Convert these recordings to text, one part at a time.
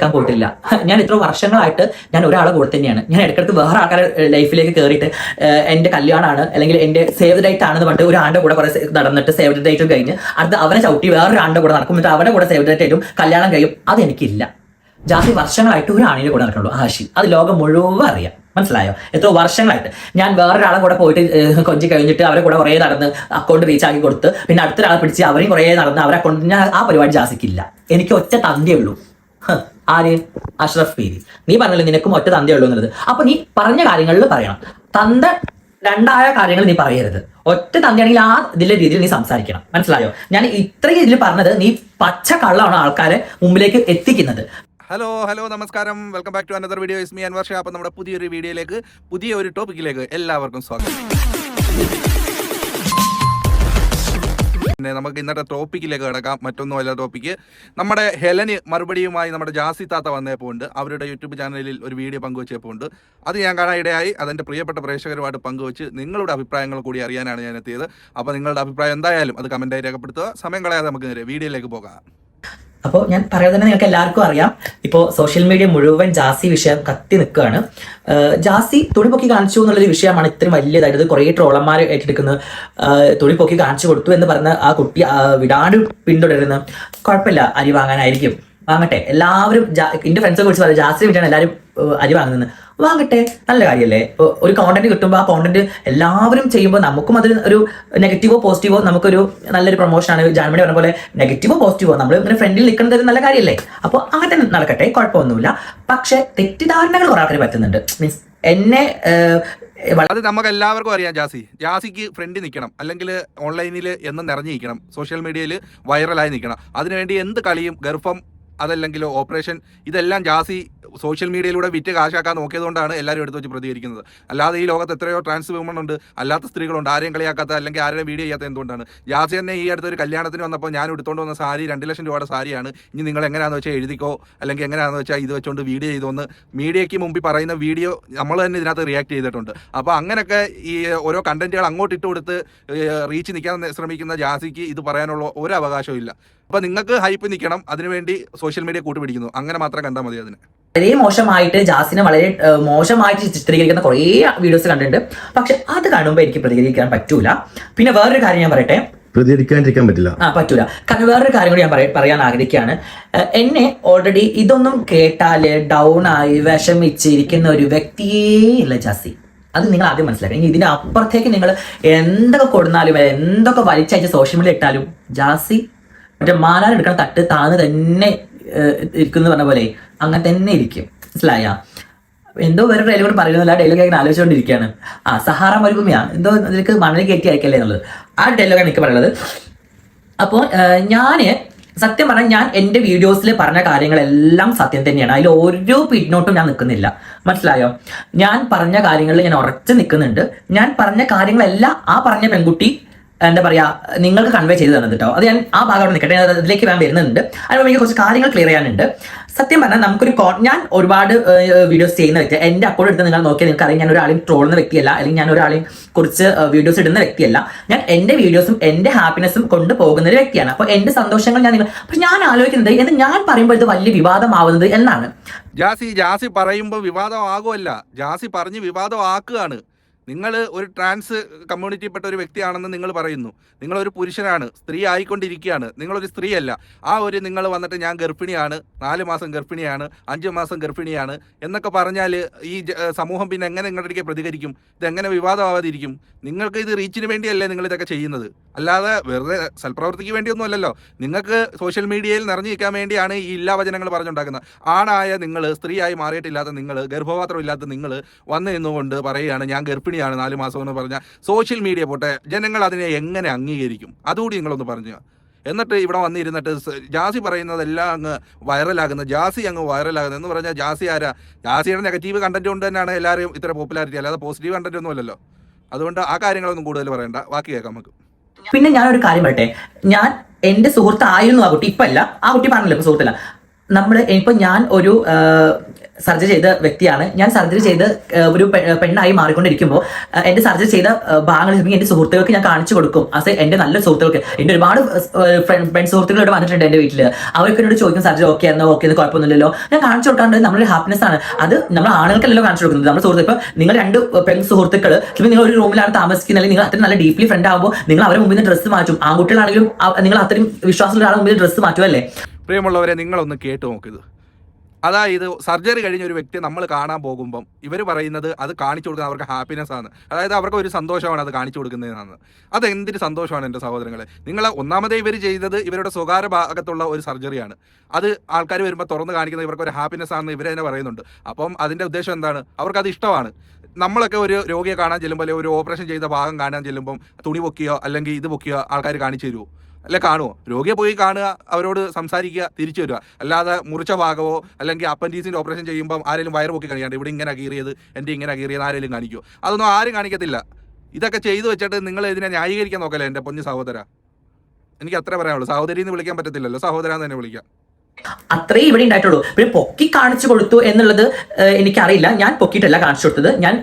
എടുക്കാൻ പോയിട്ടില്ല. ഞാൻ ഇത്ര വർഷങ്ങളായിട്ട് ഞാൻ ഒരാളെ കൂടെ തന്നെയാണ്. ഞാൻ ഇടയ്ക്കിടയ്ക്ക് വേറെ ആൾക്കാരുടെ ലൈഫിലേക്ക് കയറിയിട്ട് എന്റെ കല്യാണമാണ് അല്ലെങ്കിൽ എന്റെ സേവ് ഡേറ്റ് ആണെന്ന് പറഞ്ഞിട്ട് ഒരു ആണ്ട് കൂടെ കുറെ നടന്നിട്ട് സേവ് ഡേറ്റ് കഴിഞ്ഞ് അടുത്ത് അവനെ ചവിട്ടി വേറൊരു ഒരാളുടെ കൂടെ നടക്കും. എന്നിട്ട് അവരുടെ കൂടെ സേവ് ഡേറ്റ് ആയിട്ടും കല്യാണം കഴിയും. അതെനിക്കില്ല. ജാതി വർഷങ്ങളായിട്ട് ഒരു ആണിനെ കൂടെ നടക്കുള്ളൂ ആശി അത് ലോകം മുഴുവൻ അറിയാം. മനസ്സിലായോ? എത്ര വർഷങ്ങളായിട്ട്. ഞാൻ വേറൊരാളെ കൂടെ പോയിട്ട് കൊഞ്ചി കഴിഞ്ഞിട്ട് അവരെ കൂടെ കുറേ നടന്ന് അക്കൗണ്ട് റീച്ച് ആക്കി കൊടുത്ത് പിന്നെ അടുത്തൊരാളെ പിടിച്ച് അവരെയും കുറേ നടന്ന് അവരെ അക്കൗണ്ട് ഞാൻ ആ പരിപാടി ജാസിക്കില്ല എനിക്ക് ഒറ്റ തന്തേ ഉള്ളൂ. ആര്? അഷ്റഫ് പീരി. നീ പറഞ്ഞല്ലോ നിനക്കും ഒറ്റ തന്തേ ഉള്ളൂ എന്നുള്ളത്? അപ്പൊ നീ പറഞ്ഞ കാര്യങ്ങളിൽ പറയണം. തന്ത രണ്ടായ കാര്യങ്ങൾ നീ പറയരുത്. ഒറ്റ തന്തയാണെങ്കിൽ ആ ഇതിലെ രീതിയിൽ നീ സംസാരിക്കണം. മനസ്സിലായോ? ഞാൻ ഇത്രയും ഇതിൽ പറഞ്ഞത് നീ പച്ച കള്ളമാണ് ആൾക്കാരെ മുമ്പിലേക്ക് എത്തിക്കുന്നത്. ഹലോ ഹലോ നമസ്കാരം. Welcome back to another video is me Anwar Shah അപ്പം നമ്മുടെ പുതിയൊരു വീഡിയോയിലേക്ക് പുതിയ ഒരു ടോപ്പിക്കിലേക്ക് എല്ലാവർക്കും സ്വാഗതം. പിന്നെ നമുക്ക് ഇന്നത്തെ ടോപ്പിക്കിലേക്ക് കിടക്കാം. മറ്റൊന്നുമല്ല ടോപ്പിക്ക് നമ്മുടെ ഹെലന് മറുപടിയുമായി നമ്മുടെ ജാസി താത്ത വന്നപ്പോൾ ഉണ്ട് അവരുടെ യൂട്യൂബ് ചാനലിൽ ഒരു വീഡിയോ പങ്കുവച്ചപ്പോൾ ഉണ്ട് അത് ഞാൻ കാണാൻ ഇടയായി. അതെന്റെ പ്രിയപ്പെട്ട പ്രേക്ഷകരുമായിട്ട് പങ്കുവച്ച് നിങ്ങളുടെ അഭിപ്രായങ്ങൾ കൂടി അറിയാനാണ് ഞാൻ എത്തിയത് അപ്പോൾ നിങ്ങളുടെ അഭിപ്രായം എന്തായാലും അത് കമന്റായി രേഖപ്പെടുത്തുക. സമയം കളയാതെ നമുക്ക് നേരെ വീഡിയോയിലേക്ക് പോകാം. അപ്പോൾ ഞാൻ പറയാതെ തന്നെ നിങ്ങൾക്ക് എല്ലാവർക്കും അറിയാം. ഇപ്പോൾ സോഷ്യൽ മീഡിയ മുഴുവൻ ജാസി വിഷയം കത്തി നിൽക്കുകയാണ്. ജാസി തുണി പൊക്കി കാണിച്ചു എന്നുള്ളൊരു വിഷയമാണ് ഇത്രയും വലിയതായിട്ട് കുറേ ട്രോളന്മാർ ഏറ്റെടുക്കുന്നത് തുണിപ്പൊക്കി തുണി പൊക്കി കാണിച്ചു കൊടുത്തു എന്ന് പറഞ്ഞ ആ കുട്ടി വിടാണ്ട് പിന്തുടരുന്ന. കുഴപ്പമില്ല അരി വാങ്ങാനായിരിക്കും. വാങ്ങട്ടെ. എല്ലാവരും എന്റെ ഫ്രണ്ട്സൊക്കെ വിളിച്ച് പറയാം ജാസി വേണ്ടിയാണ് എല്ലാവരും അരി വാങ്ങുന്നത് വാങ്ങട്ടെ? നല്ല കാര്യമല്ലേ ഒരു കോണ്ടന്റ് കിട്ടുമ്പോൾ ആ കോണ്ടന്റ് എല്ലാവരും ചെയ്യുമ്പോൾ നമുക്കും അതിൽ ഒരു നെഗറ്റീവോ പോസിറ്റീവോ നമുക്കൊരു നല്ലൊരു പ്രൊമോഷനാണ് ജാൻമണി പറഞ്ഞ പോലെ നെഗറ്റീവോ പോസിറ്റീവോ നമ്മൾ ഇങ്ങനെ ഫ്രണ്ടിൽ നിൽക്കുന്നത് ഒരു നല്ല കാര്യമല്ലേ അപ്പോൾ അങ്ങനെ നടക്കട്ടെ. കുഴപ്പമൊന്നുമില്ല. പക്ഷേ തെറ്റിദ്ധാരണകൾ ഒരാൾക്കാർ പറ്റുന്നുണ്ട്. മീൻസ് എന്നെ അത് നമുക്ക് എല്ലാവർക്കും അറിയാം ജാസി. ജാസിക്ക് ഫ്രണ്ട് നിൽക്കണം അല്ലെങ്കിൽ ഓൺലൈനിൽ എന്നും നിറഞ്ഞു നിൽക്കണം സോഷ്യൽ മീഡിയയിൽ വൈറലായി നിൽക്കണം അതിനുവേണ്ടി എന്ത് കളിയും ഗർഭം അതല്ലെങ്കിൽ ഓപ്പറേഷൻ ഇതെല്ലാം ജാസി സോഷ്യൽ മീഡിയയിലൂടെ വിറ്റ് കാശാക്കാൻ നോക്കിയതുകൊണ്ടാണ് എല്ലാവരും എടുത്ത് വെച്ച് പ്രതികരിക്കുന്നത്. അല്ലാതെ ഈ ലോകത്ത് എത്രയോ ട്രാൻസ് വിമൺ ഉണ്ട്. അല്ലാത്ത സ്ത്രീകളുണ്ട്. ആരെയും കളിയാക്കാത്ത അല്ലെങ്കിൽ ആരെയും വീഡിയോ ചെയ്യാത്ത എന്തുകൊണ്ടാണ്? ജാസി തന്നെ ഈ അടുത്തൊരു കല്യാണത്തിന് വന്നപ്പോൾ ഞാൻ എടുത്തുകൊണ്ട് വന്ന സാരി രണ്ട് ലക്ഷം രൂപയുടെ സാരിയാണ്. ഇനി നിങ്ങൾ എങ്ങനെയാണെന്ന് വെച്ചാൽ എഴുതിക്കോ? അല്ലെങ്കിൽ എങ്ങനെയാണെന്ന് വെച്ചാൽ ഇത് വെച്ചുകൊണ്ട് വീഡിയോ ചെയ്തോന്ന് മീഡിയയ്ക്ക് മുമ്പിൽ പറയുന്ന വീഡിയോ നമ്മൾ തന്നെ ഇതിനകത്ത് റിയാക്ട് ചെയ്തിട്ടുണ്ട്. അപ്പോൾ അങ്ങനെയൊക്കെ ഈ ഓരോ കണ്ടന്റുകൾ അങ്ങോട്ട് ഇട്ട് കൊടുത്ത് റീച്ച് നിൽക്കാൻ ശ്രമിക്കുന്ന ജാസിക്ക് ഇത് പറയാനുള്ള ഒരു അവകാശവും ഇല്ല. അപ്പോൾ നിങ്ങൾക്ക് ഹൈപ്പ് നിൽക്കണം അതിനുവേണ്ടി സോഷ്യൽ മീഡിയ കൂട്ടുപിടിക്കുന്നു. അങ്ങനെ മാത്രം കണ്ടാൽ മതി അതിന്. വളരെ മോശമായിട്ട് ജാസിനെ വളരെ മോശമായിട്ട് ചിത്രീകരിക്കുന്ന കുറേ വീഡിയോസ് കണ്ടിട്ടുണ്ട്. പക്ഷെ അത് കാണുമ്പോൾ എനിക്ക് പ്രതികരിക്കാൻ പറ്റൂല. പിന്നെ വേറൊരു കാര്യം ഞാൻ പറയട്ടെ? പ്രതികരിക്കാണ്ടിരിക്കാൻ പറ്റില്ല. ആ പറ്റൂല. കാരണം വേറൊരു കാര്യം കൂടി ഞാൻ പറയാൻ ആഗ്രഹിക്കുകയാണ്. എന്നെ ഓൾറെഡി ഇതൊന്നും കേട്ടാൽ ഡൗൺ ആയി വിഷമിച്ചിരിക്കുന്ന ഒരു വ്യക്തിയേ ഇല്ല ജാസി. അത് നിങ്ങൾ ആദ്യം മനസ്സിലാക്കണം. ഇനി ഇതിന് അപ്പുറത്തേക്ക് നിങ്ങൾ എന്തൊക്കെ കൊടുന്നാലും എന്തൊക്കെ വലിച്ചയച്ച് സോഷ്യൽ മീഡിയ ഇട്ടാലും ജാസി മറ്റേ മാലാൻ എടുക്കണ തട്ട് താന്ന് തന്നെ ഇരിക്കുന്നു പറഞ്ഞ പോലെ അങ്ങനെ തന്നെ ഇരിക്കും. മനസ്സിലായ? എന്തോ വേറെ ഡയലോഗ് പറയുന്നില്ല ഡയലോഗ് ഇങ്ങനെ ആലോചിച്ചുകൊണ്ടിരിക്കുകയാണ്. ആ സഹാറ മരുഭൂമിയാ. എന്തോ നിനക്ക് മണലി കയറ്റി അയക്കല്ലേ എന്നുള്ളത്. ആ ഡയലോഗാണ് എനിക്ക് പറയുന്നത് അപ്പോൾ ഞാൻ സത്യം പറഞ്ഞാൽ ഞാൻ എന്റെ വീഡിയോസിൽ പറഞ്ഞ കാര്യങ്ങളെല്ലാം സത്യം തന്നെയാണ്. അതിൽ ഓരോ പിന്നോട്ടും ഞാൻ നിൽക്കുന്നില്ല. മനസ്സിലായോ? ഞാൻ പറഞ്ഞ കാര്യങ്ങളിൽ ഞാൻ ഉറച്ചു നിൽക്കുന്നുണ്ട്. ഞാൻ പറഞ്ഞ കാര്യങ്ങളെല്ലാം ആ പറഞ്ഞ പെൺകുട്ടി എന്താ പറയാ നിങ്ങൾക്ക് കൺവേ ചെയ്ത് തന്നത് കേട്ടോ അത് ഞാൻ ആ ഭാഗം നിൽക്കട്ടെ അതിലേക്ക് ഞാൻ വരുന്നുണ്ട്. അതിന് എനിക്ക് കുറച്ച് കാര്യങ്ങൾ ക്ലിയർ ചെയ്യാനുണ്ട്. സത്യം പറഞ്ഞാൽ നമുക്കൊരു ഞാൻ ഒരുപാട് വീഡിയോസ് ചെയ്യുന്ന വ്യക്തി എന്റെ അക്കൗണ്ട് എടുത്ത് നിങ്ങൾ നോക്കിയാൽ നിങ്ങൾക്ക് അറിയാം ഞാൻ ഒരാളെയും ട്രോളുന്ന വ്യക്തിയല്ല അല്ലെങ്കിൽ ഞാൻ ഒരാളെയും കുറിച്ച് വീഡിയോസ് ഇടുന്ന വ്യക്തിയല്ല. ഞാൻ എന്റെ വീഡിയോസും എന്റെ ഹാപ്പിനെസ്സും കൊണ്ട് പോകുന്ന ഒരു വ്യക്തിയാണ്. അപ്പോൾ എന്റെ സന്തോഷങ്ങൾ ഞാൻ നിങ്ങൾ പക്ഷെ ഞാൻ ആലോചിക്കുന്നത് എന്ന് ഞാൻ പറയുമ്പോൾ ഇത് വലിയ വിവാദമാവുന്നത് എന്നാണ്. ജാസി ജാസി പറയുമ്പോൾ വിവാദം വിവാദമാകുമല്ല ജാസി പറഞ്ഞ് വിവാദമാക്കുകയാണ്. നിങ്ങൾ ഒരു ട്രാൻസ് കമ്മ്യൂണിറ്റിയിൽപ്പെട്ട ഒരു വ്യക്തിയാണെന്ന് നിങ്ങൾ പറയുന്നു. നിങ്ങളൊരു പുരുഷനാണ് സ്ത്രീ ആയിക്കൊണ്ടിരിക്കുകയാണ്. നിങ്ങളൊരു സ്ത്രീയല്ല. ആ ഒരു നിങ്ങൾ വന്നിട്ട് ഞാൻ ഗർഭിണിയാണ് നാല് മാസം ഗർഭിണിയാണ് അഞ്ച് മാസം ഗർഭിണിയാണ് എന്നൊക്കെ പറഞ്ഞാൽ ഈ സമൂഹം പിന്നെ എങ്ങനെ നിങ്ങളുടെ പ്രതികരിക്കും? ഇതെങ്ങനെ വിവാദമാവാതിരിക്കും? നിങ്ങൾക്ക് ഇത് റീച്ചിന് വേണ്ടിയല്ലേ നിങ്ങൾ ഇതൊക്കെ ചെയ്യുന്നത്? അല്ലാതെ വെറുതെ സൽപ്രവൃത്തിക്ക് വേണ്ടിയൊന്നും അല്ലല്ലോ നിങ്ങൾക്ക് സോഷ്യൽ മീഡിയയിൽ നിറഞ്ഞു നിൽക്കാൻ വേണ്ടിയാണ് ഈ ഇല്ലാ വചനങ്ങൾ പറഞ്ഞുണ്ടാക്കുന്നത്. ആണായ നിങ്ങൾ സ്ത്രീയായി മാറിയിട്ടില്ലാത്ത നിങ്ങൾ ഗർഭപാത്രം ഇല്ലാത്ത നിങ്ങൾ വന്നു നിന്നുകൊണ്ട് പറയുകയാണ് ഞാൻ ഗർഭിണിയാണ് നാല് മാസം എന്ന് പറഞ്ഞാൽ സോഷ്യൽ മീഡിയ പോട്ടെ ജനങ്ങൾ അതിനെ എങ്ങനെ അംഗീകരിക്കും? അതുകൂടി നിങ്ങളൊന്ന് പറഞ്ഞു എന്നിട്ട് ഇവിടെ വന്നിരുന്നിട്ട് ജാസി പറയുന്നതെല്ലാം അങ്ങ് വൈറലാകുന്നത് ജാസി അങ്ങ് വൈറലാകുന്നത് എന്ന് പറഞ്ഞാൽ ജാസി ആരാ? ജാസിയുടെ നെഗറ്റീവ് കണ്ടന്റ് കൊണ്ട് തന്നെയാണ് എല്ലാവരും ഇത്ര പോപ്പുലാരിറ്റി അല്ലാതെ പോസിറ്റീവ് കണ്ടന്റ് ഒന്നുമല്ലല്ലോ. അതുകൊണ്ട് ആ കാര്യങ്ങളൊന്നും കൂടുതൽ പറയണ്ട. ബാക്കി കേൾക്കാം നമുക്ക്. പിന്നെ ഞാനൊരു കാര്യം പറയട്ടെ. ഞാൻ എന്റെ സുഹൃത്തായിരുന്നു ആ കുട്ടി. ഇപ്പല്ല. ആ കുട്ടി പറഞ്ഞില്ല ഇപ്പൊ സുഹൃത്തല്ല. നമ്മൾ ഇപ്പൊ ഞാൻ ഒരു സർജറി ചെയ്ത വ്യക്തിയാണ്. ഞാൻ സർജറി ചെയ്ത് ഒരു പെണ്ണായി മാറിക്കൊണ്ടിരിക്കുമ്പോൾ എന്റെ സർജറി ചെയ്ത ഭാഗങ്ങളിൽ ഭാഗങ്ങൾ എന്റെ സുഹൃത്തുക്കൾക്ക് ഞാൻ കാണിച്ചു കൊടുക്കും. അസ് എന്റെ നല്ല സുഹൃത്തുക്കൾക്ക്. എന്റെ ഒരുപാട് പെൺ സുഹൃത്തുക്കൾ ഇവിടെ വന്നിട്ടുണ്ട് എന്റെ വീട്ടിൽ അവർക്ക് എന്നോട് ചോദിക്കും സർജറി ഓക്കെ എന്നോ ഓക്കെ എന്ന് കുഴപ്പമൊന്നുമില്ലല്ലോ. ഞാൻ കാണിച്ചു കൊടുക്കാണ്ട് നമ്മുടെ ഹാപ്പിനെസ് ആണ്. അത് നമ്മൾ ആണുങ്ങൾക്കല്ലോ കാണിച്ചു കൊടുക്കുന്നത്. നമ്മുടെ സുഹൃത്തുക്കൾ ഇപ്പൊ നിങ്ങൾ രണ്ട് പെൺ സുഹൃത്തുക്കൾ നിങ്ങൾ ഒരു റൂമിലാണ് താമസിക്കുന്നത് അല്ലെങ്കിൽ നിങ്ങൾ അത്രയും നല്ല ഡീപ്ലി ഫ്രണ്ട് ആകുമ്പോൾ നിങ്ങൾ അവരെ മുമ്പിൽ നിന്ന് ഡ്രസ്സ് മാറ്റും. ആൺകുട്ടികളാണെങ്കിലും നിങ്ങൾ അത്രയും വിശ്വാസമുള്ള ആളുടെ മുമ്പിൽ ഡ്രസ്സ് മാറ്റുമല്ലേ പ്രിയമുള്ളവരെ നിങ്ങളൊന്ന് കേട്ട് നോക്കിത് അതായത് സർജറി കഴിഞ്ഞ ഒരു വ്യക്തി നമ്മൾ കാണാൻ പോകുമ്പം ഇവർ പറയുന്നത് അത് കാണിച്ചു കൊടുക്കുന്നത് അവർക്ക് ഹാപ്പിനെസ് ആണ്. അതായത് അവർക്ക് ഒരു സന്തോഷമാണ് അത് കാണിച്ചു കൊടുക്കുന്നതെന്നാണ്. അത് എന്തിന് സന്തോഷമാണ് എന്റെ സഹോദരങ്ങളെ? നിങ്ങൾ ഒന്നാമതേ ഇവർ ചെയ്തത് ഇവരുടെ സ്വകാര്യ ഭാഗത്തുള്ള ഒരു സർജറിയാണ് അത് ആൾക്കാർ വരുമ്പോൾ തുറന്ന് കാണിക്കുന്നത് ഇവർക്ക് ഒരു ഹാപ്പിനെസ് ആണെന്ന് ഇവർ തന്നെ പറയുന്നുണ്ട്. അപ്പം അതിന്റെ ഉദ്ദേശം എന്താണ്? അവർക്ക് അത് ഇഷ്ടമാണ്. നമ്മളൊക്കെ ഒരു രോഗിയെ കാണാൻ ചെല്ലുമ്പോൾ അല്ലെങ്കിൽ ഒരു ഓപ്പറേഷൻ ചെയ്ത ഭാഗം കാണാൻ ചെല്ലുമ്പം തുണി പൊക്കിയോ അല്ലെങ്കിൽ ഇത് പൊക്കിയോ ആൾക്കാർ കാണിച്ചു തരുമോ അല്ലെ കാണുമോ രോഗിയെ പോയി കാണുക അവരോട് സംസാരിക്കുക തിരിച്ചു വരിക. അല്ലാതെ മുറിച്ച ഭാഗമോ അല്ലെങ്കിൽ അപ്പൻഡീസിന്റെ ഓപ്പറേഷൻ ചെയ്യുമ്പോൾ ആരെങ്കിലും വയറ് പൊക്കി കാണിക്കാണ്ട് ഇവിടെ ഇങ്ങനെ കീറിയത് എന്റെ ഇങ്ങനെ കീറിയത് ആരെങ്കിലും കാണിക്കുമോ അതൊന്നും ആരും കാണിക്കത്തില്ല. ഇതൊക്കെ ചെയ്തു വെച്ചിട്ട് നിങ്ങൾ ഇതിനെ ന്യായീകരിക്കാൻ നോക്കല്ലേ എന്റെ പൊന്നു സഹോദര? എനിക്ക് അത്ര പറയാനുള്ളൂ. സഹോദരി എന്ന് വിളിക്കാൻ പറ്റത്തില്ലല്ലോ. സഹോദര എന്ന് തന്നെ വിളിക്കാം. അത്രേ ഇവിടെ ഉണ്ടായിട്ടുള്ളൂ. പിന്നെ പൊക്കി കാണിച്ചു കൊടുത്തു എന്നുള്ളത് എനിക്കറിയില്ല. ഞാൻ പൊക്കിയിട്ടല്ല കാണിച്ചു കൊടുത്തത്. ഞാൻ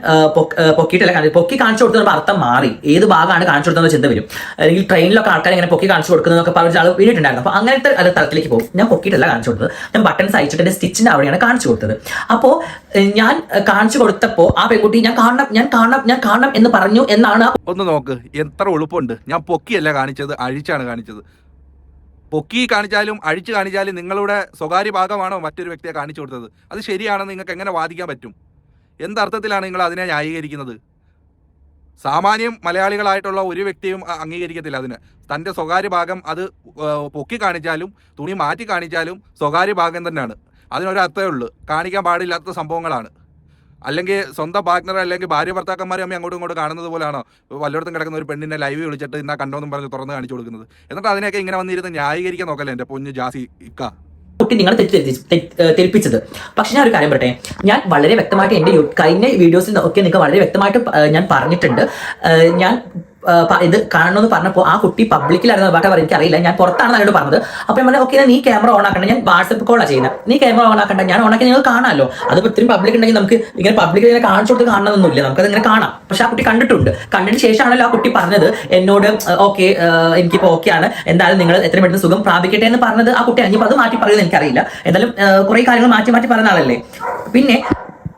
പൊക്കിയിട്ടല്ല കാണിച്ചു പൊക്കി കാണിച്ചു കൊടുത്തത് അർത്ഥം മാറി. ഏത് ഭാഗമാണ് കാണിച്ചു കൊടുത്തതെന്ന് ചിന്ത വരും. അല്ലെങ്കിൽ ട്രെയിനിലൊക്കെ ആൾക്കാർ ഇങ്ങനെ പൊക്കി കാണിച്ചു കൊടുക്കുന്നതൊക്കെ പറഞ്ഞ ആൾ വീണിട്ടുണ്ടായിരുന്നു. അപ്പോൾ അങ്ങനത്തെ അത് തലത്തിലേക്ക് പോകും. ഞാൻ പൊക്കിയിട്ടല്ല കാണിച്ചു കൊടുത്തത്. ഞാൻ ബട്ടൺസ് അയച്ചിട്ട് എന്റെ സ്റ്റിച്ചിന്റെ അവിടെയാണ് കാണിച്ചു കൊടുത്തത്. അപ്പോൾ ഞാൻ കാണിച്ചു കൊടുത്തപ്പോൾ ആ പെൺകുട്ടി ഞാൻ കാണണം ഞാൻ കാണണം ഞാൻ കാണണം എന്ന് പറഞ്ഞു എന്നാണ് ഒന്ന് നോക്ക്. എത്ര എളുപ്പമുണ്ട്. ഞാൻ പൊക്കിയല്ല കാണിച്ചത് അഴിച്ചാണ് കാണിച്ചത്. പൊക്കി കാണിച്ചാലും അഴിച്ചു കാണിച്ചാലും നിങ്ങളുടെ സ്വകാര്യ ഭാഗമാണോ മറ്റൊരു വ്യക്തിയെ കാണിച്ചു കൊടുത്തത്? അത് ശരിയാണെന്ന് നിങ്ങൾക്ക് എങ്ങനെ വാദിക്കാൻ പറ്റും? എന്തർത്ഥത്തിലാണ് നിങ്ങൾ അതിനെ ന്യായീകരിക്കുന്നത്? സാമാന്യം മലയാളികളായിട്ടുള്ള ഒരു വ്യക്തിയും അംഗീകരിക്കത്തില്ല അതിന്. തന്റെ സ്വകാര്യ ഭാഗം അത് പൊക്കി കാണിച്ചാലും തുണി മാറ്റി കാണിച്ചാലും സ്വകാര്യ ഭാഗം തന്നെയാണ്. അതിനൊരർത്ഥമേ ഉള്ളൂ. കാണിക്കാൻ പാടില്ലാത്ത സംഭവങ്ങളാണ്. അല്ലെങ്കിൽ സ്വന്തം പാർട്ട്ണർ അല്ലെങ്കിൽ ഭാര്യ ഭർത്താക്കന്മാരെ അമ്മ അങ്ങോട്ടും ഇങ്ങോട്ടും കാണുന്നത് പോലെയാണോ? വല്ലയിടത്തും കിടക്കുന്ന ഒരു പെണ്ണിനെ ലൈവ് വിളിച്ചിട്ട് ഇന്നാ കണ്ടോന്നും പറഞ്ഞ് തുറന്ന് കാണിച്ചു കൊടുക്കുന്നത്. എന്നിട്ട് അതിനെയൊക്കെ ഇങ്ങനെ വന്നിരുന്ന് ന്യായീകരിക്കാൻ നോക്കല്ലേ എന്റെ പൊന്ന് ജാസി ഇക്ക? കുട്ടി നിങ്ങൾ തെറ്റിപ്പിച്ചത് പക്ഷെ ഞാൻ ഒരു കാര്യം പറട്ടെ ഞാൻ വളരെ വ്യക്തമായിട്ട് എന്റെ കഴിഞ്ഞ വീഡിയോസിൽ ഒക്കെ നിങ്ങൾക്ക് വളരെ വ്യക്തമായിട്ട് ഞാൻ പറഞ്ഞിട്ടുണ്ട്. ഞാൻ ഇത് കാണണമെന്ന് പറഞ്ഞപ്പോൾ ആ കുട്ടി പബ്ലിക്കിലായിരുന്നു ബാക്കി പറയാൻ എനിക്കറിയില്ല. ഞാൻ പുറത്താണ് എന്നോട് പറഞ്ഞത്. അപ്പോൾ ഞാൻ ഓക്കെ നീ ക്യാമറ ഓൺ ആക്കണ്ട. ഞാൻ വാട്സപ്പ് കോളാണ് ചെയ്യുന്നത് നീ ക്യാമറ ഓൺ ആക്കണ്ട. ഞാൻ ഓണാക്കി നിങ്ങൾ കാണാമല്ലോ അത് ഇത്രയും പബ്ലിക് ഉണ്ടെങ്കിൽ നമുക്ക് ഇങ്ങനെ പബ്ലിക് ഇങ്ങനെ കാണിച്ചു കൊടുത്ത് കാണണമെന്നൊന്നുമില്ല നമുക്കത് ഇങ്ങനെ കാണാം. പക്ഷെ ആ കുട്ടി കണ്ടിട്ടുണ്ട്. കണ്ടിട്ട് ശേഷമാണല്ലോ ആ കുട്ടി പറഞ്ഞത്. എന്നോട് ഓക്കെ എനിക്കിപ്പോൾ ഓക്കെ ആണ്. എന്തായാലും നിങ്ങൾ എത്രയും പെട്ടെന്ന് സുഖം പ്രാപിക്കട്ടെ എന്ന് പറഞ്ഞത് ആ കുട്ടി ഇനിയിപ്പോൾ അത് മാറ്റി പറയുന്നത് എനിക്കറിയില്ല. എന്തായാലും കുറേ കാര്യങ്ങൾ മാറ്റി മാറ്റി പറയുന്ന ആളല്ലേ? പിന്നെ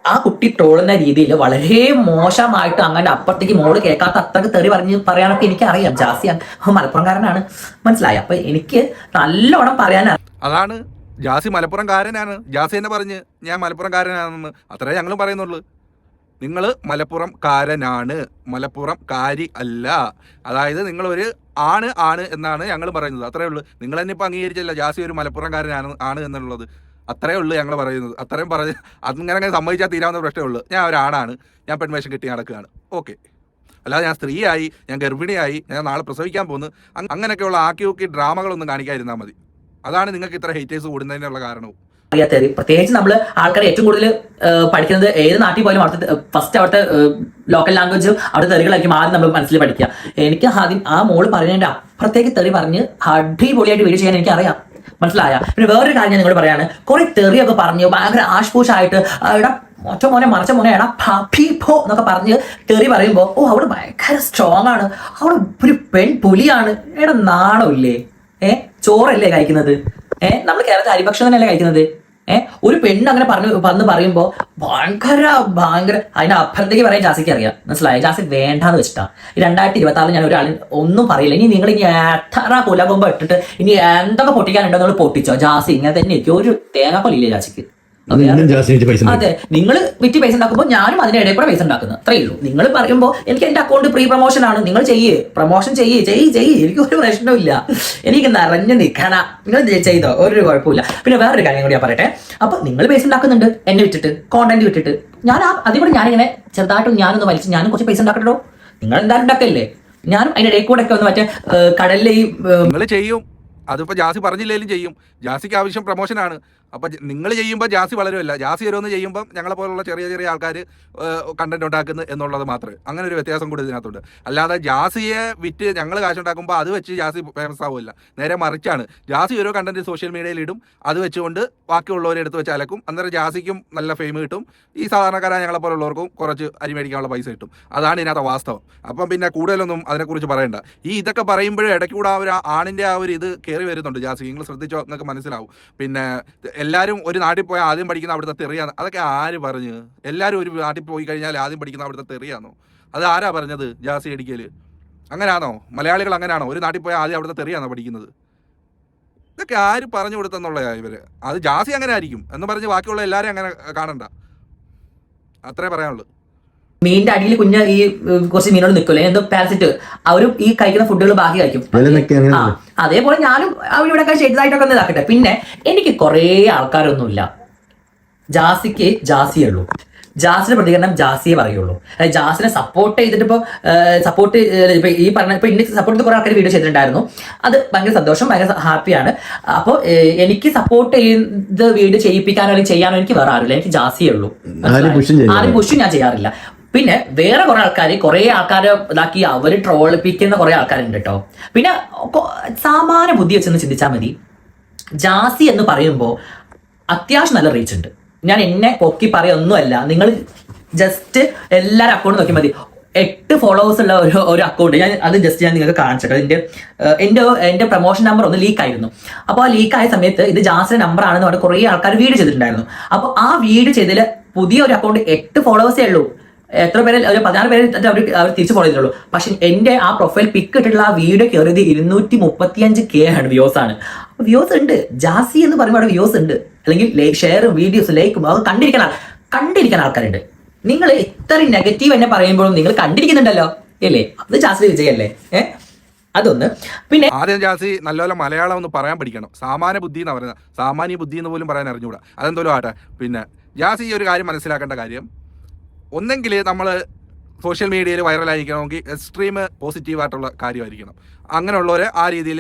ആ കുട്ടി ട്രോളുന്ന രീതിയിൽ വളരെ മോശമായിട്ട് അങ്ങനെ അപ്പുറത്തേക്ക് മോൾ കേൾക്കാത്ത അത്രയ്ക്ക് തെറി പറഞ്ഞ് പറയാനൊക്കെ എനിക്ക് അറിയാം ജാസി മലപ്പുറംകാരനാണ്. മനസ്സിലായി? അപ്പൊ എനിക്ക് നല്ലോണം പറയാനാണ് അതാണ് ജാസി മലപ്പുറം കാരനാണ് ജാസി എന്നെ പറഞ്ഞ് ഞാൻ മലപ്പുറം മലപ്പുറംകാരനാണെന്ന് അത്രേ ഞങ്ങൾ പറയുന്നുള്ളൂ. നിങ്ങൾ മലപ്പുറം കാരനാണ് മലപ്പുറം കാരി അല്ല. അതായത് നിങ്ങളൊരു ആണ് ആണ് എന്നാണ് ഞങ്ങൾ പറയുന്നത്. അത്രേ ഉള്ളൂ. നിങ്ങൾ തന്നെ ഇപ്പോൾ അംഗീകരിച്ചല്ല. ജാസി ഒരു മലപ്പുറം കാരനാണ് ആണ് എന്നുള്ളത്. അത്രേ ഉള്ളൂ ഞങ്ങൾ പറയുന്നത്. അത്രയും പറഞ്ഞ് അങ്ങനെ സമ്മതിച്ചാൽ തീരാവുന്ന പ്രശ്നമേ ഉള്ളൂ. ഞാൻ ഒരാണാണ്. ഞാൻ പെൺവേഷം കെട്ടി നടക്കുകയാണ്. ഓക്കെ. അല്ലാതെ ഞാൻ സ്ത്രീയായി ഞാൻ ഗർഭിണിയായി ഞാൻ നാളെ പ്രസവിക്കാൻ പോകുന്നു. അങ് അങ്ങനെയൊക്കെയുള്ള ആക്കി ഊക്കി ഡ്രാമകളൊന്നും കാണിക്കാതിരുന്നാൽ മതി. അതാണ് നിങ്ങൾക്ക് ഇത്ര ഹേറ്റേഴ്സ് കൂടുന്നതിനുള്ള കാരണവും. അറിയാത്തത് പ്രത്യേകിച്ച് നമ്മൾ ആൾക്കാർ ഏറ്റവും കൂടുതൽ പഠിക്കുന്നത് ഏത് നാട്ടിൽ പോലും അവിടുത്തെ ഫസ്റ്റ് അവിടുത്തെ ലോക്കൽ ലാംഗ്വേജും അവിടുത്തെ തെറികളായിരിക്കും ആദ്യം നമ്മൾ മനസ്സിൽ പഠിക്കുക. എനിക്ക് ആദ്യം ആ മോൾ പറയുന്നതിന്റെ അപ്പുറത്തേക്ക് തെറി പറഞ്ഞ് അടിപൊളിയായിട്ട് വീഡിയോ ചെയ്യാൻ എനിക്ക് അറിയാം മനസ്സിലായ? പിന്നെ വേറൊരു കാര്യം ഞാൻ നിങ്ങളോട് പറയാണ്. കുറെ തെറിയൊക്കെ പറഞ്ഞു. ഭയങ്കര ആഷ്പൂഷായിട്ട് എടാ ഒറ്റ മോനെ മറച്ച മോനെ എടാ പോ എന്നൊക്കെ പറഞ്ഞ് തെറി പറയുമ്പോൾ ഓ അവൾ ഭയങ്കര സ്ട്രോങ് ആണ്. അവൾ ഒരു പെൺ പുലിയാണ്. എടാ നാണമില്ലേ? ഏ? ചോറല്ലേ കഴിക്കുന്നത്? ഏഹ് നമ്മൾ കേരളത്തിൽ അരിഭക്ഷണം തന്നെയല്ലേ കഴിക്കുന്നത്? ഏ? ഒരു പെണ്ണ് അങ്ങനെ പറഞ്ഞു വന്ന് പറയുമ്പോൾ ഭയങ്കര ഭയങ്കര അതിന്റെ അപ്പുറത്തേക്ക് പറയാൻ ജാസിക്ക് അറിയാം. മനസ്സിലായി? ജാസി വേണ്ടാന്ന് വെച്ചിട്ടാ. ഈ രണ്ടായിരത്തി ഇരുപത്തി ആറിൽ ഞാൻ ഒരാൾ ഒന്നും പറയില്ല. ഇനി നിങ്ങൾ ഇനി എത്ര കുലകൊമ്പ് ഇട്ടിട്ട് ഇനി എന്തൊക്കെ പൊട്ടിക്കാനുണ്ടോ നിങ്ങൾ പൊട്ടിച്ചോ? ജാസി ഇങ്ങനെ തന്നെ ഒരു തേങ്ങാക്കൊല്ലില്ലേ ജാസിക്ക്? അത് നിങ്ങൾ വിറ്റ് പൈസ ഉണ്ടാക്കുമ്പോൾ ഞാനും അതിന്റെ ഇടയിൽ കൂടെ പൈസ ഉണ്ടാക്കുന്നത് അത്രേ ഉള്ളൂ. നിങ്ങൾ പറയുമ്പോൾ എനിക്ക് എന്റെ അക്കൗണ്ട് പ്രീ പ്രൊമോഷൻ ആണ്. നിങ്ങൾ ചെയ്യേ. പ്രൊമോഷൻ ചെയ്യേ ചെയ്യ് ചെയ്യ്. എനിക്ക് ഒരു പ്രശ്നമില്ല എനിക്ക് നിറഞ്ഞു നിൽക്കണ നിങ്ങൾ ചെയ്തോ. ഒരു കുഴപ്പമില്ല പിന്നെ വേറൊരു കാര്യം കൂടി ഞാൻ പറയട്ടെ. അപ്പൊ നിങ്ങൾ പൈസ ഉണ്ടാക്കുന്നുണ്ട്. എന്നെ വിട്ടിട്ട് കോണ്ടന്റ് വിട്ടിട്ട് ഞാൻ ആ അതിൽ കൂടെ ഞാനിങ്ങനെ ചെറുതായിട്ട് ഞാനൊന്ന് വലിച്ച് ഞാനും കുറച്ച് പൈസ ഉണ്ടാക്കട്ടോ. നിങ്ങൾ എന്തായാലും ഉണ്ടാക്കല്ലേ? ഞാനും അതിന്റെ ഇടയിൽ കൂടെ ഒക്കെ ഒന്ന് മറ്റേ കടലിലെ ഈ ചെയ്യും. അതിപ്പോ ജാസി പറഞ്ഞില്ലേലും ചെയ്യും. ജാസിക്ക് ആവശ്യം പ്രൊമോഷനാണ് അപ്പൊ നിങ്ങൾ ചെയ്യുമ്പോൾ ജാസി വളരുമല്ല ജാസി ഓരോന്ന് ചെയ്യുമ്പോൾ ഞങ്ങളെ പോലുള്ള ചെറിയ ചെറിയ ആൾക്കാർ കണ്ടന്റ് ഉണ്ടാക്കുന്നു എന്നുള്ളത് മാത്രമേ അങ്ങനെ ഒരു വ്യത്യാസം കൂടി ഇതിനകത്തുണ്ട്. അല്ലാതെ ജാസിയെ വിറ്റ് ഞങ്ങൾ കാശുണ്ടാക്കുമ്പോൾ അത് വെച്ച് ജാസി ഫേമസ് ആവില്ല നേരെ മറിച്ചാണ്. ജാസി ഓരോ കണ്ടന്റ് സോഷ്യൽ മീഡിയയിൽ ഇടും. അത് വെച്ചുകൊണ്ട് ബാക്കിയുള്ളവരെ എടുത്ത് വെച്ച് അലക്കും. അന്നേരം ജാസിക്കും നല്ല ഫെയിം കിട്ടും. ഈ സാധാരണക്കാരായ ഞങ്ങളെ പോലുള്ളവർക്കും കുറച്ച് അരി മേടിക്കാനുള്ള പൈസ കിട്ടും. അതാണ് ഇതിനകത്ത് വാസ്തവം. അപ്പം പിന്നെ കൂടുതലൊന്നും അതിനെക്കുറിച്ച് പറയണ്ട. ഈ ഇതൊക്കെ പറയുമ്പോഴും ഇടയ്ക്കൂടെ ആ ഒരു ആണിന്റെ ആ ഒരു ഇത് കയറി വരുന്നുണ്ട് ജാസി. നിങ്ങൾ ശ്രദ്ധിച്ചോ നിങ്ങൾക്ക് മനസ്സിലാവും. പിന്നെ എല്ലാവരും ഒരു നാട്ടിൽ പോയാൽ ആദ്യം പഠിക്കുന്ന അവിടുത്തെ തെറിയാണ്. അതൊക്കെ ആര് പറഞ്ഞു? എല്ലാവരും ഒരു നാട്ടിൽ പോയി കഴിഞ്ഞാൽ ആദ്യം പഠിക്കുന്ന അവിടുത്തെ തെറിയാണോ? അത് ആരാ പറഞ്ഞത് ജാസി അടിക്കൽ അങ്ങനെയാണോ മലയാളികൾ അങ്ങനെയാണോ ഒരു നാട്ടിൽ പോയാൽ ആദ്യം അവിടുത്തെ തെറിയാണോ പഠിക്കുന്നത്? ഇതൊക്കെ ആര് പറഞ്ഞു കൊടുത്തെന്നുള്ളതാ ഇവർ. അത് ജാസി അങ്ങനെ ആയിരിക്കും. എന്ന് പറഞ്ഞ് ബാക്കിയുള്ള എല്ലാവരും അങ്ങനെ കാണണ്ട. അത്രേ പറയാനുള്ളൂ. മീനിന്റെ അടിയിൽ കുഞ്ഞ് ഈ കുറച്ച് മീനോട് നിൽക്കില്ല എന്തോ പാരസിറ്റ് അവരും ഈ കഴിക്കുന്ന ഫുഡുകൾ ബാക്കി കഴിക്കും. ആ അതേപോലെ ഞാനും അവിടെ ഇവിടെ ചെറുതായിട്ടൊക്കെ ഒന്ന് ഇതാക്കട്ടെ. പിന്നെ എനിക്ക് കുറേ ആൾക്കാരൊന്നുമില്ല. ജാസിക്ക് ജാസിയേ ഉള്ളൂ. ജാസിന്റെ പ്രതികരണം ജാസിയെ പറയുള്ളൂ. അതായത് ജാസിനെ സപ്പോർട്ട് ചെയ്തിട്ട് ഇപ്പോൾ സപ്പോർട്ട് ഇപ്പൊ ഈ പറഞ്ഞ ഇപ്പൊ എനിക്ക് സപ്പോർട്ട് ചെയ്ത് കുറെ ആൾക്കാർ വീഡിയോ ചെയ്തിട്ടുണ്ടായിരുന്നു. അത് ഭയങ്കര സന്തോഷം ഭയങ്കര ഹാപ്പിയാണ് അപ്പോൾ എനിക്ക് സപ്പോർട്ട് ചെയ്ത് വീഡിയോ ചെയ്യിപ്പിക്കാനോ അല്ലെങ്കിൽ ചെയ്യാനോ എനിക്ക് വേറെ ആരില്ല എനിക്ക് ജാസിയേ ഉള്ളൂ. ആരും പുഷും ഞാൻ ചെയ്യാറില്ല. പിന്നെ വേറെ കുറെ ആൾക്കാർ കുറെ ആൾക്കാരെ ഇതാക്കി അവർ ട്രോളിപ്പിക്കുന്ന കുറെ ആൾക്കാരുണ്ട് കേട്ടോ പിന്നെ സാമാന്യ ബുദ്ധി വെച്ചൊന്ന് ചിന്തിച്ചാൽ മതി. ജാസി എന്ന് പറയുമ്പോൾ അത്യാവശ്യം നല്ല റീച്ച് ഉണ്ട്. ഞാൻ എന്നെ പൊക്കി പറയൊന്നുമല്ല. നിങ്ങൾ ജസ്റ്റ് എല്ലാവരും അക്കൗണ്ട് നോക്കിയാൽ മതി. എട്ട് ഫോളോവേഴ്സ് ഉള്ള ഒരു ഒരു അക്കൗണ്ട് ഞാൻ അത് ജസ്റ്റ് ഞാൻ നിങ്ങൾക്ക് കാണിച്ചിട്ട് എന്റെ എന്റെ എന്റെ പ്രൊമോഷൻ നമ്പർ ഒന്ന് ലീക്ക് ആയിരുന്നു. അപ്പോൾ ആ ലീക്ക് ആയ സമയത്ത് ഇത് ജാസിന്റെ നമ്പർ ആണെന്ന് കുറേ ആൾക്കാർ വീഡിയോ ചെയ്തിട്ടുണ്ടായിരുന്നു. അപ്പോൾ ആ വീഡിയോ ചെയ്തതിൽ പുതിയ ഒരു അക്കൗണ്ട് എട്ട് ഫോളോവേഴ്സേ ഉള്ളൂ. എത്ര പേര് ഒരു പതിനാറ് പേര് അവർ അവർ തിരിച്ചു ഫോളോ ചെയ്തിട്ടുള്ളൂ. പക്ഷെ എന്റെ ആ പ്രൊഫൈൽ പിക്ക് ഇട്ടിട്ടുള്ള ആ വീഡിയോ കയറിയത് ഇരുന്നൂറ്റി മുപ്പത്തിയഞ്ച് കെ ആണ് വ്യൂസ് ആണ്. വ്യൂസ് ഉണ്ട്. ജാസി എന്ന് പറയുമ്പോൾ അവിടെ വ്യൂസ് ഉണ്ട്. അല്ലെങ്കിൽ ഷെയറും വീഡിയോസ് ലൈക്കും അത് കണ്ടിരിക്കാൻ കണ്ടിരിക്കാൻ ആൾക്കാരുണ്ട്. നിങ്ങൾ ഇത്ര നെഗറ്റീവ് എന്നെ പറയുമ്പോഴും നിങ്ങൾ കണ്ടിരിക്കുന്നുണ്ടല്ലോ. ഇല്ലേ? അത് ജാസി വിജയല്ലേ? അതൊന്ന്. പിന്നെ ആദ്യം ജാസി നല്ലപോലെ മലയാളം ഒന്ന് പറയാൻ പഠിക്കണം. സാമാന്യ ബുദ്ധി എന്ന് പറയുന്നത് സാമാന്യ ബുദ്ധി എന്ന് പോലും പറയാൻ അറിഞ്ഞുകൂടാ അതെന്തോലും ആട്ടെ പിന്നെ ജാസി ഈ ഒരു കാര്യം മനസ്സിലാക്കേണ്ട കാര്യം ഒന്നെങ്കിൽ നമ്മൾ സോഷ്യൽ മീഡിയയിൽ വൈറലായിരിക്കണമെങ്കിൽ എക്സ്ട്രീം പോസിറ്റീവായിട്ടുള്ള കാര്യമായിരിക്കണം. അങ്ങനെയുള്ളവരെ ആ രീതിയിൽ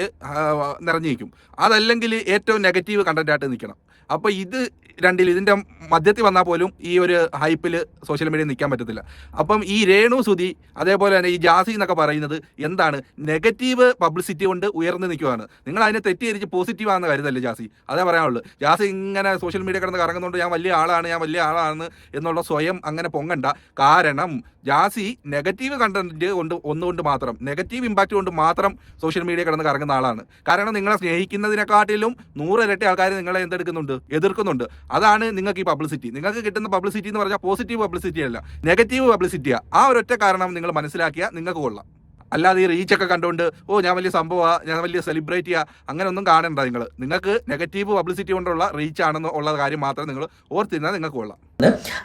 നിറഞ്ഞിരിക്കും. അതല്ലെങ്കിൽ ഏറ്റവും നെഗറ്റീവ് കണ്ടന്റായിട്ട് നിൽക്കണം. അപ്പോൾ ഇത് രണ്ടിൽ ഇതിന്റെ മധ്യത്തിൽ വന്നാൽ പോലും ഈ ഒരു ഹൈപ്പിൽ സോഷ്യൽ മീഡിയയിൽ നിൽക്കാൻ പറ്റത്തില്ല. അപ്പം ഈ രേണു സുതി അതേപോലെ തന്നെ ഈ ജാസി എന്നൊക്കെ പറയുന്നത് എന്താണ്? നെഗറ്റീവ് പബ്ലിസിറ്റി കൊണ്ട് ഉയർന്നു നിൽക്കുവാണ്. നിങ്ങൾ അതിനെ തെറ്റിദ്ധരിച്ച് പോസിറ്റീവ് ആണെന്ന് കരുതല്ലേ ജാസി? അതേ പറയാനുള്ളൂ. ജാസി ഇങ്ങനെ സോഷ്യൽ മീഡിയ കിടന്ന് കറങ്ങുന്നതുകൊണ്ട് ഞാൻ വലിയ ആളാണ് ഞാൻ വലിയ ആളാണ് എന്നുള്ള സ്വയം അങ്ങനെ പൊങ്ങണ്ട. കാരണം ജാസി നെഗറ്റീവ് കണ്ടന്റ് കൊണ്ട് ഒന്നുകൊണ്ട് മാത്രം നെഗറ്റീവ് ഇമ്പാക്റ്റ് കൊണ്ട് മാത്രം സോഷ്യൽ മീഡിയ കിടന്ന് കറങ്ങുന്ന ആളാണ്. കാരണം നിങ്ങളെ സ്നേഹിക്കുന്നതിനെക്കാട്ടിലും നൂറിരട്ടി ആൾക്കാർ നിങ്ങളെ എന്തെടുക്കുന്നുണ്ട്? എതിർക്കുന്നുണ്ട്. അതാണ് നിങ്ങൾക്ക് ഈ പബ്ലിസിറ്റി നിങ്ങൾക്ക് കിട്ടുന്ന പബ്ലിസിറ്റി എന്ന് പറഞ്ഞാൽ പോസിറ്റീവ് പബ്ലിസിറ്റി അല്ല നെഗറ്റീവ് പബ്ലിസിറ്റിയാണ് ആ. ഒരൊറ്റ കാരണം നിങ്ങൾ മനസ്സിലാക്കിയാൽ നിങ്ങൾക്ക് കൊള്ളാം. അല്ലാതെ ഈ റീച്ചൊക്കെ കണ്ടുകൊണ്ട് ഓ ഞാൻ വലിയ സംഭവമാണ് ഞാൻ വലിയ സെലിബ്രേറ്റ് അങ്ങനെ ഒന്നും കാണണ്ട നിങ്ങൾ. നിങ്ങൾക്ക് നെഗറ്റീവ് പബ്ലിസിറ്റി കൊണ്ടുള്ള റീച്ച് ആണെന്ന് ഉള്ള കാര്യം മാത്രം നിങ്ങൾ ഓർത്തിരുന്നാൽ നിങ്ങൾക്ക് കൊള്ളാം.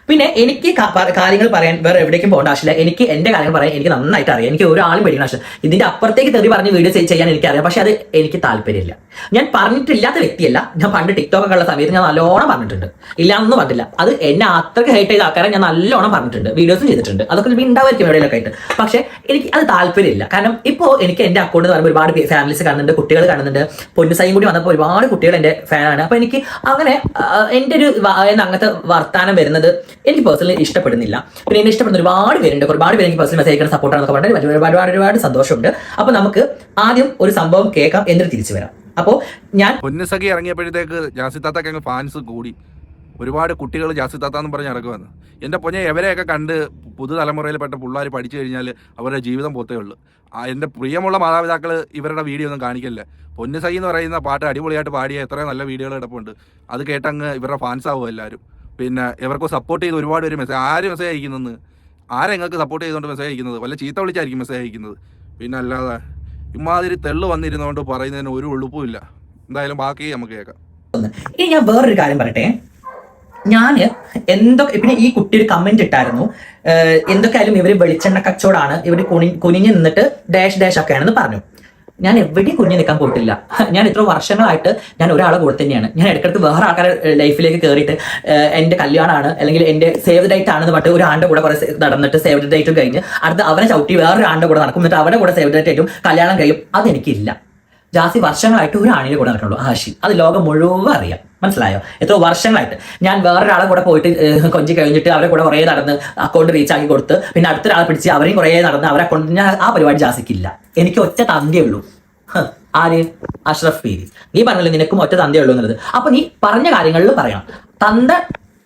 പിന്നെ എനിക്ക് കാര്യങ്ങൾ പറയാൻ വേറെ എവിടേക്കും പോകേണ്ട ആവശ്യമില്ല. എനിക്ക് എന്റെ കാര്യങ്ങൾ പറയാൻ എനിക്ക് നന്നായിട്ട് അറിയാം. എനിക്ക് ഒരാളും പേടിക്കുന്ന ആവശ്യം ഇതിന്റെ അപ്പുറത്തേക്ക് തെറി പറഞ്ഞ് വീഡിയോ ചെയ്യാൻ എനിക്ക് അറിയാം പക്ഷെ അത് എനിക്ക് താല്പര്യമില്ല. ഞാൻ പറഞ്ഞിട്ടില്ലാത്ത വ്യക്തിയല്ല. ഞാൻ പണ്ട് ടിക്ടോക്ക് ഉള്ള സമയത്ത് ഞാൻ നല്ലോണം പറഞ്ഞിട്ടുണ്ട്. ഇല്ല എന്ന് പറഞ്ഞില്ല അത് എന്നെ അത്രയ്ക്ക് ഹേറ്റ് ചെയ്ത ആൾക്കാരെ ഞാൻ നല്ലോണം പറഞ്ഞിട്ടുണ്ട്. വീഡിയോസും ചെയ്തിട്ടുണ്ട്. അതൊക്കെ ഉണ്ടാവായിരിക്കും എവിടെയൊക്കെ ആയിട്ട്. പക്ഷെ എനിക്ക് അത് താല്പര്യമില്ല. കാരണം ഇപ്പോൾ എനിക്ക് എന്റെ അക്കൗണ്ട് എന്ന് പറയുമ്പോൾ ഒരുപാട് ഫാമിലീസ് കാണുന്നുണ്ട് കുട്ടികൾ കാണുന്നുണ്ട്. പൊന്നുസൈയും കൂടി വന്നപ്പോൾ ഒരുപാട് കുട്ടികൾ എന്റെ ഫാനാണ് അപ്പൊ എനിക്ക് അങ്ങനെ എന്റെ ഒരു അങ്ങനത്തെ വർത്താനം വരുന്നത് എനിക്ക് പേഴ്സണലി ഇഷ്ടപ്പെടുന്നില്ല. പിന്നെ എന്നെ ഇഷ്ടപ്പെടുന്ന ഒരുപാട് പേരുണ്ട്. ഒരുപാട് പേര് എനിക്ക് പേഴ്സണൽ മെസ്സേജ് അയക്കുന്ന സപ്പോർട്ടാണെന്നൊക്കെ പറഞ്ഞിട്ട് ഒരുപാട് ഒരുപാട് ഒരുപാട് സന്തോഷമുണ്ട്. അപ്പൊ നമുക്ക് ആദ്യം ഒരു സംഭവം കേൾക്കാം എന്നിട്ട് തിരിച്ചു വരാം. അപ്പോൾ ഞാൻ പൊന്നുസഖി ഇറങ്ങിയപ്പോഴത്തേക്ക് ജാസിത്താത്തക്ക് അങ്ങ് ഫാൻസ് കൂടി. ഒരുപാട് കുട്ടികൾ ജാസിത്താത്ത എന്ന് പറഞ്ഞ് ഇറക്കുമെന്ന് എന്റെ പൊന്നെ എവരെയൊക്കെ കണ്ട് പുതുതലമുറയിൽപ്പെട്ട പിള്ളേർ പഠിച്ചു കഴിഞ്ഞാൽ അവരുടെ ജീവിതം പോത്തേ ഉള്ളൂ. എന്റെ പ്രിയമുള്ള മാതാപിതാക്കൾ ഇവരുടെ വീഡിയോ ഒന്നും കാണിക്കില്ല? പൊന്നുസഖി എന്ന് പറയുന്ന പാട്ട് അടിപൊളിയായിട്ട് പാടിയ എത്രയോ നല്ല വീഡിയോകൾ കിടപ്പുണ്ട്. അത് കേട്ടങ്ങ് ഇവരുടെ ഫാൻസ് ആവും എല്ലാവരും. പിന്നെ ഇവർക്ക് സപ്പോർട്ട് ചെയ്ത് ഒരുപാട് പേര് മെസ്സേജ് ആര് മെസ്സേജ് അയക്കുന്നത് ആരെ നിങ്ങൾക്ക് സപ്പോർട്ട് ചെയ്തുകൊണ്ട് മെസ്സേജ് അയക്കുന്നത്? വല്ല ചീത്ത വിളിച്ചായിരിക്കും മെസ്സേജ് അയക്കുന്നത്. പിന്നെ അല്ലാതെ ഇമാതിരി തെള്ളു വന്നിരുന്നുകൊണ്ട് പറയുന്നതിന് ഒരു ഉളുപ്പുമില്ല എന്തായാലും ബാക്കി നമുക്ക് കേൾക്കാം. ഇനി ഞാൻ വേറൊരു കാര്യം പറയട്ടെ. ഞാൻ എന്തൊക്കെ പിന്നെ ഈ കുട്ടി ഒരു കമന്റ് ഇട്ടായിരുന്നു. എന്തൊക്കെയായാലും ഇവർ വെളിച്ചെണ്ണ കച്ചവടാണ്. ഇവർ കുനി കുനിഞ്ഞു നിന്നിട്ട് ഡാഷ് ഡാഷ് ഒക്കെയാണെന്ന് പറഞ്ഞു. ഞാൻ എവിടെയും കുഞ്ഞു നിൽക്കാൻ പോയിട്ടില്ല. ഞാൻ ഇത്ര വർഷങ്ങളായിട്ട് ഞാൻ ഒരാളെ കൂടെ തന്നെയാണ്. ഞാൻ ഇടയ്ക്കിടയ്ക്ക് വേറെ ആൾക്കാരുടെ ലൈഫിലേക്ക് കയറിയിട്ട് എന്റെ കല്യാണമാണ് അല്ലെങ്കിൽ എന്റെ സേവ് ഡേറ്റ് ആണെന്ന് പറഞ്ഞിട്ട് ഒരു ആണ്ട് കൂടെ കുറെ നടന്നിട്ട് സേവ് ഡേറ്റും കഴിഞ്ഞ് അടുത്ത് അവനെ ചവിട്ടി വേറൊരു ആണ്ട് കൂടെ നടക്കും. എന്നിട്ട് അവനെ കൂടെ സേവ് ഡേറ്റ് ആയിട്ടും കല്യാണം കഴിയും. അതെനിക്കില്ല. ജാസി വർഷങ്ങളായിട്ട് ഒരു ആണിനെ കൂടെ നടക്കുള്ളൂ ആഷി അത് ലോകം മുഴുവൻ അറിയാം. മനസ്സിലായോ? എത്ര വർഷങ്ങളായിട്ട്. ഞാൻ വേറൊരാളെ കൂടെ പോയിട്ട് കൊഞ്ചി കഴിഞ്ഞിട്ട് അവരെ കൂടെ കുറേ നടന്ന് അക്കൗണ്ട് റീച്ച് ആക്കി കൊടുത്ത് പിന്നെ അടുത്തൊരാളെ പിടിച്ച് അവരെയും കുറേ നടന്ന് അവരെ കൊണ്ട് ഞാൻ ആ പരിപാടി ജാസിക്കില്ല. എനിക്ക് ഒറ്റ തന്തേ ഉള്ളൂ. ആര്? അഷ്റഫ് പീരി. നീ പറഞ്ഞല്ലോ നിനക്കും ഒറ്റ തന്തേ ഉള്ളൂ എന്നുള്ളത്. അപ്പൊ നീ പറഞ്ഞ കാര്യങ്ങളിൽ പറയണം. തന്ത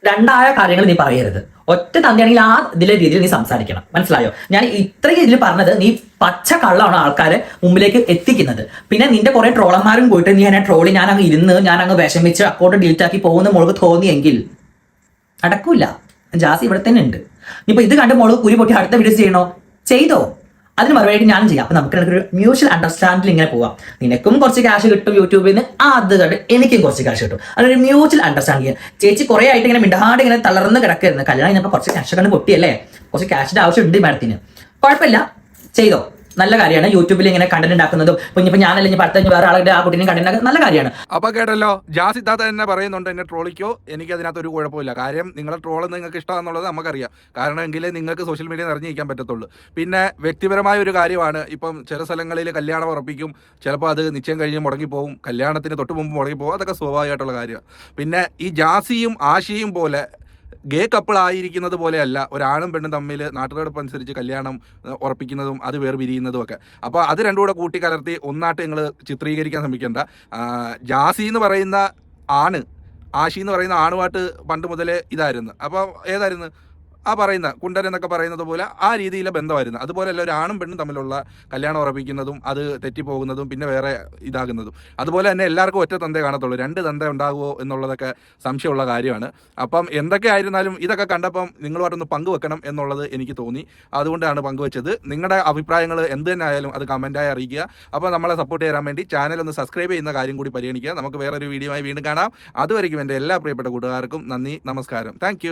രണ്ടായ കാര്യങ്ങൾ നീ പറയരുത്. ഒറ്റ തന്തയാണെങ്കിൽ ആ ഇതിലെ രീതിയിൽ നീ സംസാരിക്കണം. മനസ്സിലായോ? ഞാൻ ഇത്രയും ഇതിൽ പറഞ്ഞത് നീ പച്ച കള്ളമാണ് ആൾക്കാരെ മുമ്പിലേക്ക് എത്തിക്കുന്നത്. പിന്നെ നിന്റെ കുറെ ട്രോളന്മാരും പോയിട്ട് നീ എന്നെ ട്രോളി ഞാൻ അങ്ങ് ഇരുന്ന് ഞാൻ അങ്ങ് വിഷമിച്ച് അക്കൗണ്ട് ഡിലീറ്റ് ആക്കി പോകുന്ന മോൾക്ക് തോന്നിയെങ്കിൽ നടക്കൂല. ജാസ് ഇവിടെ തന്നെ ഉണ്ട്. ഇപ്പൊ ഇത് കണ്ട് മോൾ കുരി പൊട്ടി അടുത്ത വീഡിയോസ് ചെയ്യണോ? ചെയ്തോ? അതിന് മറുപടി ഞാനും ചെയ്യാം. അപ്പൊ നമുക്ക് ഒരു മ്യൂച്വൽ അണ്ടർസ്റ്റാൻഡിൽ ഇങ്ങനെ പോവാം. നിനക്കും കുറച്ച് ക്യാഷ് കിട്ടും യൂട്യൂബിൽ നിന്ന്. അത് കണ്ട് എനിക്കും കുറച്ച് ക്യാഷ് കിട്ടും. അതൊരു മ്യൂച്വൽ അണ്ടർസ്റ്റാൻഡിങ് ചേച്ചി കുറെ ആയിട്ട് ഇങ്ങനെ മിണ്ടാണ്ട് ഇങ്ങനെ തളർന്ന് കിടക്കരുത് കല്യാണം കഴിഞ്ഞപ്പോൾ കുറച്ച് ക്യാഷ് കണ്ട് പൊട്ടിയല്ലേ? കുറച്ച് ക്യാഷിന്റെ ആവശ്യം ഉണ്ട് മാഡത്തിന്. കുഴപ്പമില്ല. ചെയ്തോ? നല്ല കാര്യമാണ്. യൂട്യൂബിൽ ഇങ്ങനെ കണ്ടന്റ് ഉണ്ടാക്കുന്നതും ഇപ്പൊ ഞാനല്ല അടുത്ത വേറെ ആളുടെ ആ കുട്ടീനെ കണ്ടന്റ് നല്ല കാര്യമാണ്. അപ്പൊ കേട്ടല്ലോ ജാസി താത്ത തന്നെ പറയുന്നുണ്ട് എന്നെ ട്രോളിക്കോ? എനിക്ക് അതിനകത്ത് ഒരു കുഴപ്പമില്ല. കാര്യം നിങ്ങളെ ട്രോൾ നിങ്ങൾക്ക് ഇഷ്ടമാണെന്നുള്ളത് നമുക്കറിയാം. കാരണം എങ്കിൽ നിങ്ങൾക്ക് സോഷ്യൽ മീഡിയ നിറഞ്ഞിരിക്കാൻ പറ്റത്തുള്ളൂ. പിന്നെ വ്യക്തിപരമായ ഒരു കാര്യമാണ് ഇപ്പം ചില സ്ഥലങ്ങളിൽ കല്യാണം ഉറപ്പിക്കും. ചിലപ്പോൾ അത് നിശ്ചയം കഴിഞ്ഞ് മുടങ്ങിപ്പോവും. കല്യാണത്തിന് തൊട്ട് മുമ്പ് മുടങ്ങിപ്പോവും. അതൊക്കെ സ്വാഭാവികമായിട്ടുള്ള കാര്യമാണ്. പിന്നെ ഈ ജാസിയും ആശിയും പോലെ ഗേ കപ്പിൾ ആയിരിക്കുന്നത് പോലെയല്ല ഒരാണും പെണ്ണും തമ്മിൽ നാട്ടുകാരോടൊപ്പം അനുസരിച്ച് കല്യാണം ഉറപ്പിക്കുന്നതും അത് വേർപിരിയുന്നതും ഒക്കെ. അപ്പോൾ അത് രണ്ടും കൂടെ കൂട്ടിക്കലർത്തി ഒന്നായിട്ട് നിങ്ങൾ ചിത്രീകരിക്കാൻ ശ്രമിക്കേണ്ട. ജാസി എന്ന് പറയുന്ന ആണ് ആഷി എന്ന് പറയുന്ന ആണുമായിട്ട് പണ്ട് മുതലേ ഇതായിരുന്നു. അപ്പോൾ ഏതായിരുന്നു? ആ പറയുന്ന കുണ്ടൻ എന്നൊക്കെ പറയുന്നത് പോലെ ആ രീതിയിലെ ബന്ധമായിരുന്നു. അതുപോലെയല്ല ഒരു ആണും പെണ്ണും തമ്മിലുള്ള കല്യാണം ഉറപ്പിക്കുന്നതും അത് തെറ്റിപ്പോകുന്നതും പിന്നെ വേറെ ഇതാകുന്നതും. അതുപോലെ തന്നെ എല്ലാവർക്കും ഒറ്റ തന്തേ കാണത്തുള്ളൂ. രണ്ട് തന്ത ഉണ്ടാകുമോ എന്നുള്ളതൊക്കെ സംശയമുള്ള കാര്യമാണ്. അപ്പം എന്തൊക്കെ ആയിരുന്നാലും ഇതൊക്കെ കണ്ടപ്പം നിങ്ങളുമായിട്ടൊന്ന് പങ്കുവെക്കണം എന്നുള്ളത് എനിക്ക് തോന്നി. അതുകൊണ്ടാണ് പങ്കുവെച്ചത്. നിങ്ങളുടെ അഭിപ്രായങ്ങൾ എന്ത് തന്നെ ആയാലും അത് കമന്റായി അറിയിക്കുക. അപ്പോൾ നമ്മളെ സപ്പോർട്ട് ചെയ്യാൻ വേണ്ടി ചാനൽ ഒന്ന് സബ്സ്ക്രൈബ് ചെയ്യുന്ന കാര്യം കൂടി പരിഗണിക്കുക. നമുക്ക് വേറൊരു വീഡിയോ ആയി വീണ്ടും കാണാം. അതുവരെയും എന്റെ എല്ലാ പ്രിയപ്പെട്ട കൂട്ടുകാർക്കും നന്ദി നമസ്കാരം. താങ്ക്